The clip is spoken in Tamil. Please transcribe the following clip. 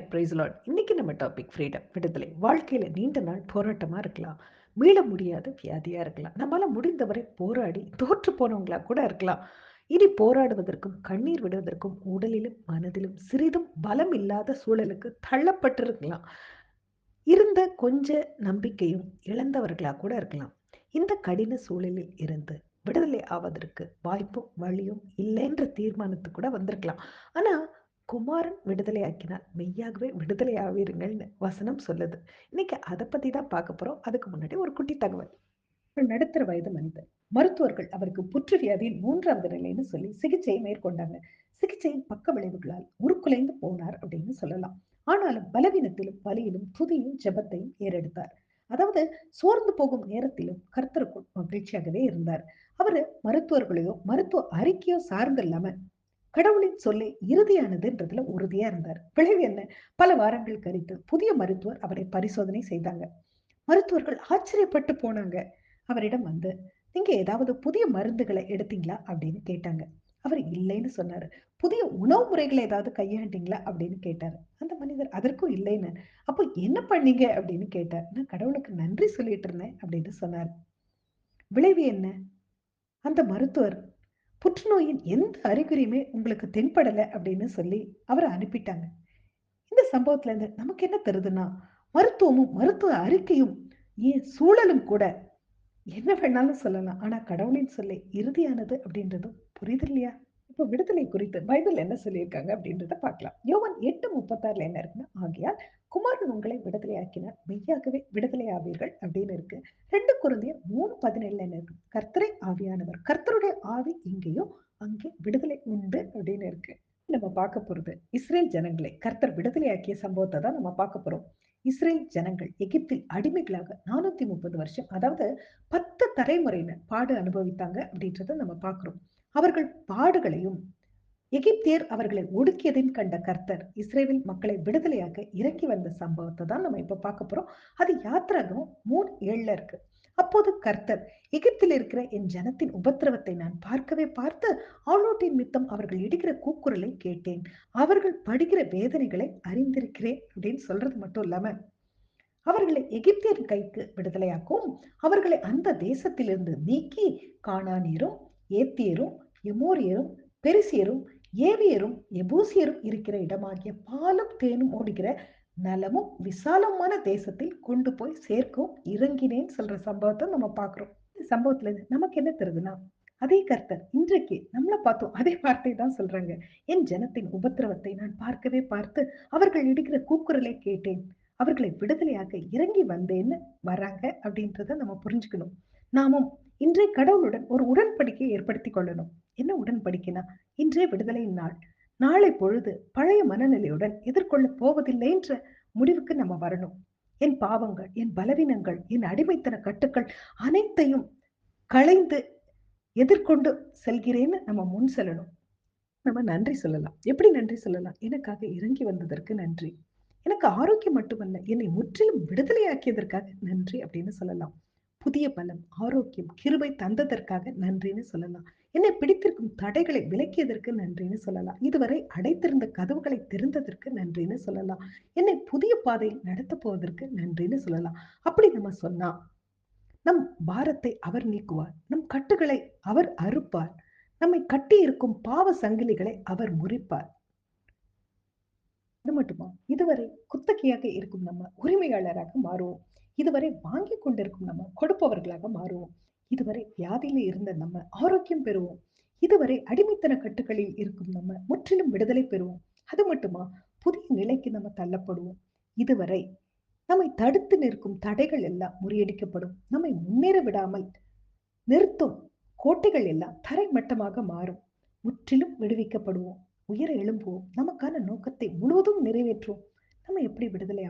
பிரைஸ் லாட் இன்னைக்கு நம்ம டாபிக் ஃப்ரீடம் விடுதலை. வாழ்க்கையில் நீண்ட நாள் போராட்டமாக இருக்கலாம். மீள முடியாத வியாதியாக இருக்கலாம். நம்மளால் முடிந்தவரை போராடி தோற்று போனவங்களா கூட இருக்கலாம். இனி போராடுவதற்கும் கண்ணீர் விடுவதற்கும் உடலிலும் மனதிலும் சிறிதும் பலம் இல்லாத சூழலுக்கு தள்ளப்பட்டிருக்கலாம். இருந்த கொஞ்ச நம்பிக்கையும் இழந்தவர்களாக கூட இருக்கலாம். இந்த கடின சூழலில் இருந்து விடுதலை ஆவதற்கு வாய்ப்பும் வழியும் இல்லைன்ற தீர்மானத்துக்கு கூட வந்திருக்கலாம். ஆனால் குமாரன் விடுதலை ஆக்கினால் மெய்யாகவே விடுதலை ஆவீருங்கள்னு வசனம் சொல்லுது. இன்னைக்கு அதை பற்றி தான் பார்க்க போகிறோம் அதுக்கு முன்னாடி ஒரு குட்டி தகவல். ஒரு நடுத்தர வயது மனிதர். மருத்துவர்கள் அவருக்கு புற்றுவியாதியின் மூன்றாவது நிலைன்னு சொல்லி சிகிச்சையை மேற்கொண்டாங்க. சிகிச்சையின் பக்க விளைவுகளால் உருக்குலைந்து போனார் அப்படின்னு சொல்லலாம். ஆனாலும் பலவீனத்திலும் வலியிலும் துதியும் ஜெபத்தையும் ஏறெடுத்தார். அதாவது சோர்ந்து போகும் நேரத்திலும் கர்த்தருக்குள் மகிழ்ச்சியாகவே இருந்தார். அவரு மருத்துவர்களையோ மருத்துவ அறிக்கையோ சார்ந்து இல்லாம கடவுளின் சொல்லி இறுதியானதுன்றதுல உறுதியா இருந்தார். விளைவு என்ன? பல வாரங்கள் கழித்து புதிய மருத்துவர் அவரை பரிசோதனை செய்தாங்க. மருத்துவர்கள் ஆச்சரியப்பட்டு போனாங்க. அவரிடம் வந்து நீங்க ஏதாவது புதிய மருந்துகளை எடுத்தீங்களா? அப்படின்னு கேட்டாங்க. அவர் இல்லைன்னு சொன்னாரு. புதிய உணவு முறைகளை ஏதாவது கையாண்டீங்களா? அப்படின்னு கேட்டாரு. அந்த மனிதர் அதற்கும் இல்லைன்னு. அப்போ என்ன பண்ணீங்க? அப்படின்னு கேட்டார். நான் கடவுளுக்கு நன்றி சொல்லிட்டு இருந்தேன் அப்படின்னு சொன்னார். விளைவு என்ன? அந்த மருத்துவர் புற்றுநோயின் எந்த அறிகுறியுமே உங்களுக்கு தென்படலை அப்படின்னு சொல்லி அவரை அனுப்பிட்டாங்க. இந்த சம்பவத்துல இருந்து நமக்கு என்ன தருதுன்னா மருத்துவமும் மருத்துவ அறிக்கையும் ஏன் சூழலும் கூட என்ன வேணாலும் சொல்லலாம். ஆனா கடவுளின் சொல்லை இறுதியானது அப்படின்றதும் புரியுது இல்லையா? இப்போ விடுதலை குறித்து பைபிள் என்ன சொல்லியிருக்காங்க அப்படின்றத பார்க்கலாம். யோவன் எட்டு முப்பத்தாறுல என்ன இருக்குன்னா ஆகியால் குமாரன் உங்களை விடுதலையாக்கினார் மெய்யாகவே விடுதலை ஆவீர்கள் அப்படின்னு இருக்கு. ரெண்டு குருந்தையர் மூணு பதினேழுல என்ன இருக்கு? கர்த்தரை ஆவியானவர் கர்த்தருடைய ஆவி இங்கேயும் அங்கே விடுதலை உண்டு அப்படின்னு இருக்கு. நம்ம பார்க்க போறது இஸ்ரேல் ஜனங்களை கர்த்தர் விடுதலையாக்கிய சம்பவத்தை தான் நம்ம பார்க்க போறோம். இஸ்ரேல் ஜனங்கள் எகிப்தில் அடிமைகளாக நானூத்தி முப்பது வருஷம் அதாவது பத்து தலைமுறையினர் பாடு அனுபவித்தாங்க அப்படின்றத நம்ம பார்க்குறோம். அவர்கள் பாடுகளையும் எகிப்தியர் அவர்களை ஒடுக்கியதையும் கண்ட கர்த்தர் இஸ்ரேவில் மக்களை விடுதலையாக்க இறக்கி வந்த சம்பவத்தை தான் நம்ம இப்ப பார்க்க போறோம். அது யாத்திராகம் மூணு ஏழுல இருக்கு. அப்போது கர்த்தர் எகிப்தில் இருக்கிற என் ஜனத்தின் உபத்திரவத்தை நான் பார்க்கவே பார்த்து ஆளோட்டின் மித்தம் அவர்கள் இடுகிற கூக்குரலை கேட்டேன். அவர்கள் படுகிற வேதனைகளை அறிந்திருக்கிறேன் அப்படின்னு சொல்றது மட்டும் இல்லாம அவர்களை எகிப்தியர் கைக்கு விடுதலையாக்கும் அவர்களை அந்த தேசத்திலிருந்து நீக்கி காணானியரும் ஏத்தியரும் எமோரியரும் பெருசியரும் ஏவியரும் எபூசியரும் இருக்கிற இடமாகிய பாலும் தேனும் ஓடுகிற நலமும் விசாலமான தேசத்தில் கொண்டு போய் சேர்க்கும் இறங்கினேன்னு சொல்ற சம்பவத்தை நம்ம பாக்குறோம் இந்த சம்பவத்துல இருந்து நமக்கு என்ன தெரியுதுன்னா அதே கர்த்தர் இன்றைக்கு நம்மளை பார்த்தோம். அதே வார்த்தை தான் சொல்றாங்க. என் ஜனத்தின் உபத்திரவத்தை நான் பார்க்கவே பார்த்து அவர்கள் இடுகிற கூக்குரலை கேட்டேன். அவர்களை விடுதலையாக இறங்கி வந்தேன்னு வராங்க அப்படின்றத நம்ம புரிஞ்சுக்கணும். நாமும் இன்றைய கடவுளுடன் ஒரு உடன்படிக்கையை ஏற்படுத்தி கொள்ளணும். என்ன உடன்படிக்கைனா இன்றே விடுதலையின் நாள். நாளை பொழுது பழைய மனநிலையுடன் எதிர்கொள்ள போவதில்லை என்ற முடிவுக்கு நம்ம வரணும். என் பாவங்கள் என் பலவீனங்கள் என் அடிமைத்தன கட்டுக்கள் அனைத்தையும் களைந்து எதிர்கொண்டு செல்கிறேன்னு நம்ம முன் செல்லணும். நம்ம நன்றி சொல்லலாம். எப்படி நன்றி சொல்லலாம்? எனக்காக இறங்கி வந்ததற்கு நன்றி. எனக்கு ஆரோக்கியம் மட்டுமல்ல என்னை முற்றிலும் விடுதலையாக்கியதற்காக நன்றி அப்படின்னு சொல்லலாம். புதிய பலம் ஆரோக்கியம் கிருபை தந்ததற்காக நன்றின்னு சொல்லலாம். என்னை பிடித்திருக்கும் தடைகளை விலக்கியதற்கு நன்றின்னு சொல்லலாம். இதுவரை அடைத்திருந்த கதவுகளை திறந்ததற்கு நன்றின்னு சொல்லலாம். என்னை புதிய பாதையில் நடத்த போவதற்கு நன்றின்னு சொல்லலாம். அப்படி நம்ம சொன்னா நம் பாரத்தை அவர் நீக்குவார். நம் கட்டுகளை அவர் அறுப்பார். நம்மை கட்டி இருக்கும் பாவ சங்கிலிகளை அவர் முறிப்பார். அது மட்டுமா? இதுவரை குத்தகையாக இருக்கும் நம்ம உரிமையாளராக மாறுவோம். இதுவரை வாங்கி கொண்டிருக்கும் நம்ம கொடுப்பவர்களாக மாறுவோம். இதுவரை வியாதியில இருந்த நம்ம ஆரோக்கியம் பெறுவோம். இதுவரை அடிமைத்தன கட்டுகளில் இருக்கும் நம்ம முற்றிலும் விடுதலை பெறுவோம். அது மட்டுமா? புதிய நிலைக்கு நம்ம தள்ளப்படுவோம். இதுவரை நம்மை தடுத்து நிற்கும் தடைகள் எல்லாம் முறியடிக்கப்படும். நம்மை முன்னேற விடாமல் நிறுத்தும் கோட்டைகள் எல்லாம் தரைமட்டமாக மாறும். முற்றிலும் விடுவிக்கப்படுவோம். உயர எழும்புவோம். நமக்கான நோக்கத்தை முழுவதும் நிறைவேற்றுவோம். நம்ம எப்படி விடுதலை